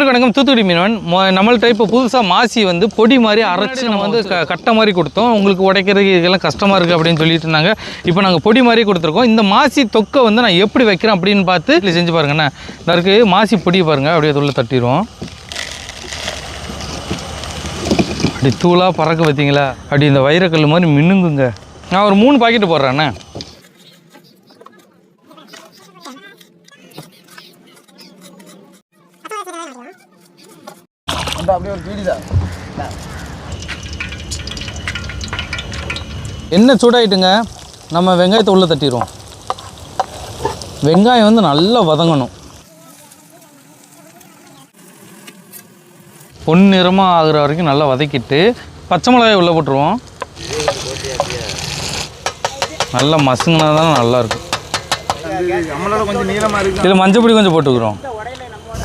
வணக்கம். தூத்துக்குடி மீனவன். நம்மள்ட்ட இப்போ புதுசாக மாசி வந்து பொடி மாதிரி அரைச்சி நம்ம வந்து க கட்டை மாதிரி கொடுத்தோம். உங்களுக்கு உடைக்கிறதுக்கு இதெல்லாம் கஷ்டமாக இருக்குது அப்படின்னு சொல்லிட்டு இருந்தாங்க. இப்போ நாங்கள் பொடி மாதிரி கொடுத்துருக்கோம். இந்த மாசி தொக்கை வந்து நான் எப்படி வைக்கிறேன் அப்படின்னு பார்த்து செஞ்சு பாருங்கண்ணே இருக்கு. மாசி பொடி பாருங்கள் அப்படியே உள்ள தட்டிடுவோம். அப்படி தூளாக பறக்க பார்த்தீங்களா அப்படி இந்த வைரக்கல் மாதிரி மின்னுங்குங்க. நான் ஒரு மூணு பாக்கெட்டு போடுறேண்ணே அப்படியே ஒரு பீடி தான். எண்ணெய் சூடாயிட்டுங்க? நம்ம வெங்காயத்தை உள்ளே தட்டிடுவோம். வெங்காயம் வந்து நல்லா வதங்கணும். பொன்னிறமாக ஆகுற வரைக்கும் நல்லா வதக்கிட்டு பச்சை மிளகாய் உள்ளே போட்டுருவோம். நல்லா மசுங்கினா தான் நல்லாயிருக்கும் நம்மளோட கொஞ்சம் நீளமா இருக்கு. இதில் மஞ்சள் பொடி கொஞ்சம் போட்டுக்கிறோம்.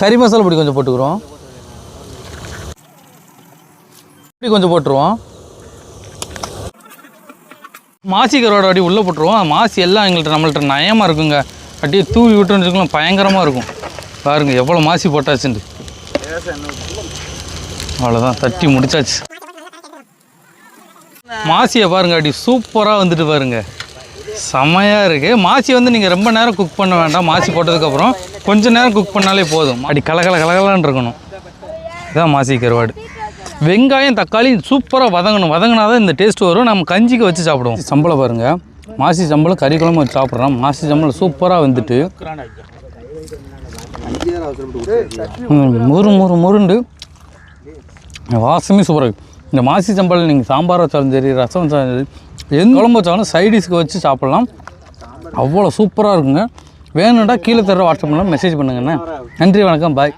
கறி மசாலா பொடி கொஞ்சம் போட்டுக்கிறோம். பொடி கொஞ்சம் போட்டுருவோம். மாசி கருவாடை அப்படி உள்ளே போட்டுருவோம். மாசி எல்லாம் எங்கள்கிட்ட நம்மள்ட்ட நயமாக இருக்குங்க. அப்படியே தூவி விட்டுன்னு வச்சுக்கலாம் பயங்கரமாக இருக்கும். பாருங்க எவ்வளோ மாசி போட்டாச்சுண்டு அவ்வளோதான் தட்டி முடிச்சாச்சு. மாசியை பாருங்க அப்படி சூப்பராக வந்துட்டு பாருங்க. செமையாக இருக்குது மாசி வந்து நீங்கள் ரொம்ப நேரம் குக் பண்ண வேண்டாம். மாசி போட்டதுக்கப்புறம் கொஞ்சம் நேரம் குக் பண்ணாலே போதும். அப்படி கலகல கலகலான் இருக்கணும். இதுதான் மாசி கருவாடு. வெங்காயம் தக்காளி சூப்பராக வதங்கணும். வதங்கினா தான் இந்த டேஸ்ட் வரும். நம்ம கஞ்சிக்கு வச்சு சாப்பிடுவோம். சம்பளம் பாருங்கள் மாசி சம்பளம் கறி குழம்பு வச்சு சாப்பிட்றோம். மாசி சம்பளம் சூப்பராக வந்துட்டு. முறு முறு முருண்டு வாசமே சூப்பராக இந்த மாசி சம்பளம் நீங்கள் சாம்பார் வச்சாலும் சரி ரசம் வச்சாலும் சரி எந்த குழம்பு வச்சாலும் சைடிஷ்க்கு வச்சு சாப்பிட்லாம். அவ்வளோ சூப்பராக இருக்குங்க. வேணும்டா கீழே தர வாட்ஸ்அப் பண்ணலாம் மெசேஜ் பண்ணுங்கண்ணே நன்றி வணக்கம் பாய்